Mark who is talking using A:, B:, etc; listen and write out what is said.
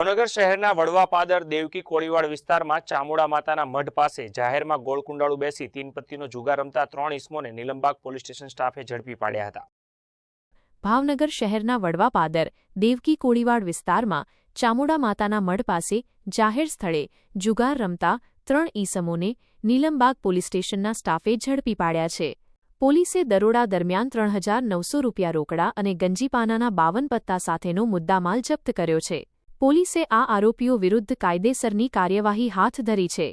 A: ભાવનગર શહેરના વડવાપાદર દેવકી કોળીવાડ વિસ્તારમાં ચામુડા માતાના મઢ પાસે જાહેરમાં ગોળકુંડાળું બેસી તીન પત્તીનો જુગાર રમતા ત્રણ ઇસમોને નિલંબાગ પોલીસ સ્ટેશન સ્ટાફે ઝડપી પાડ્યા હતા.
B: ભાવનગર શહેરના વડવાપાદર દેવકી કોળીવાડ વિસ્તારમાં ચામુડા માતાના મઢ પાસે જાહેર સ્થળે જુગાર રમતા ત્રણ ઈસમોને નીલમબાગ પોલીસ સ્ટેશનના સ્ટાફે ઝડપી પાડ્યા છે. પોલીસે દરોડા દરમિયાન ત્રણ હજાર નવસો રૂપિયા રોકડા અને ગંજીપાનાના બાવન પત્તા સાથેનો મુદ્દામાલ જપ્ત કર્યો છે. પોલીસે આ આરોપીઓ વિરુદ્ધ કાયદેસરની કાર્યવાહી હાથ ધરી છે.